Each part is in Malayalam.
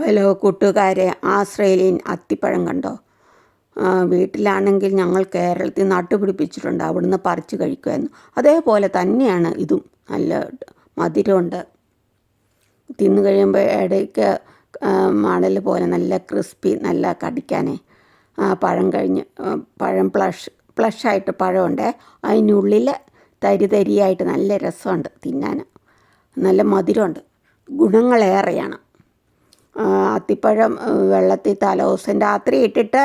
ഹലോ കൂട്ടുകാരെ ആസ്ട്രേലിയൻ അത്തിപ്പഴം കണ്ടോ? വീട്ടിലാണെങ്കിൽ ഞങ്ങൾ കേരളത്തിൽ നട്ടുപിടിപ്പിച്ചിട്ടുണ്ട് അവിടുന്ന് പറിച്ച് കഴിക്കുമായിരുന്നു അതേപോലെ തന്നെയാണ് ഇതും നല്ല മധുരമുണ്ട്. തിന്നു കഴിയുമ്പോൾ ഇടയ്ക്ക് മണൽ പോലെ നല്ല ക്രിസ്പി നല്ല കടിക്കാനേ. പഴം കഴിഞ്ഞ് പഴം പ്ലഷ് പ്ലഷായിട്ട് പഴമുണ്ട്. അതിനുള്ളിൽ തരി തരിയായിട്ട് നല്ല രസമുണ്ട് തിന്നാൻ നല്ല മധുരമുണ്ട്. ഗുണങ്ങളേറെയാണ്. അത്തിപ്പഴം വെള്ളത്തിൽ തലേദിവസം രാത്രി ഇട്ടിട്ട്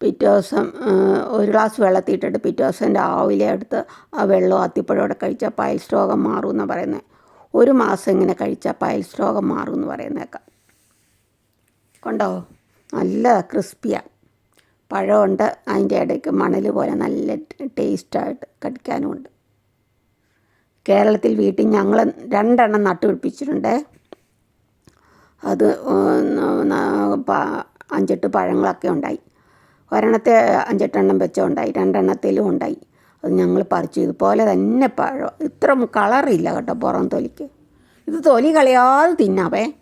പിറ്റേ ദിവസം ഒരു ഗ്ലാസ് വെള്ളത്തിൽ ഇട്ടിട്ട് പിറ്റേ ദിവസം രാവിലെ എടുത്ത് ആ വെള്ളവും അത്തിപ്പഴമോടെ കഴിച്ചാൽ പൈൽസ് രോഗം മാറും എന്നാണ് പറയുന്നത്. ഒരു മാസം ഇങ്ങനെ കഴിച്ചാൽ പൈൽസ് രോഗം മാറും എന്ന് പറയുന്നേക്കാം കണ്ടോ? നല്ല ക്രിസ്പിയാണ് പഴമുണ്ട് അതിന്റെ ഇടയ്ക്ക് മണൽ പോലെ നല്ല ടേസ്റ്റായിട്ട് കടിക്കാനുമുണ്ട്. കേരളത്തിൽ വീട്ടിൽ ഞങ്ങൾ രണ്ടെണ്ണം നട്ടുപിടിപ്പിച്ചിട്ടുണ്ട്. അത് അഞ്ചെട്ട് പഴങ്ങളൊക്കെ ഉണ്ടായി. ഒരെണ്ണത്തെ അഞ്ചെട്ടെണ്ണം വെച്ചോ ഉണ്ടായി. രണ്ടെണ്ണത്തിലും ഉണ്ടായി. അത് ഞങ്ങൾ പറിച്ചു. ഇതുപോലെ തന്നെ പഴം. ഇത്ര കളറില്ല കേട്ടോ പുറം തൊലിക്ക്. ഇത് തൊലി കളയാതെ തിന്നാവേ.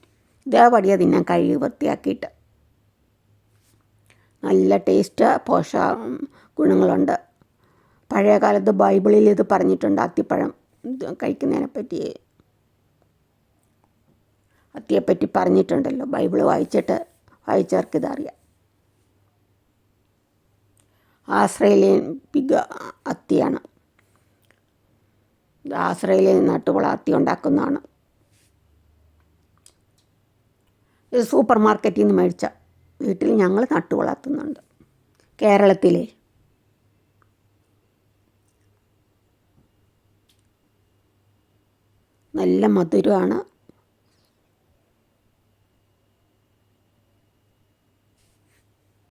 ഇതേപടിയെ തിന്നാൻ കഴുകി വൃത്തിയാക്കിയിട്ട്. നല്ല ടേസ്റ്റ്. പോഷ ഗുണങ്ങളുണ്ട്. പഴയ കാലത്ത് ബൈബിളിൽ ഇത് പറഞ്ഞിട്ടുണ്ട് അത്തിപ്പഴം. കഴിക്കുന്നതിനെപ്പറ്റി കഴിക്കുന്നതിനെ പറ്റി അത്തിയെപ്പറ്റി പറഞ്ഞിട്ടുണ്ടല്ലോ. ബൈബിൾ വായിച്ചിട്ട് വായിച്ചവർക്ക് ഇതറിയാം. ആസ്ട്രേലിയൻ പിഗ് അത്തിയാണ്. ഇത് ആസ്ട്രേലിയൻ നട്ടുവള അത്തി ഉണ്ടാക്കുന്നതാണ്. ഇത് സൂപ്പർ മാർക്കറ്റിൽ നിന്ന് മേടിച്ച. വീട്ടിൽ ഞങ്ങൾ നട്ടു വളർത്തുന്നുണ്ട് കേരളത്തിലെ. നല്ല മധുരമാണ്.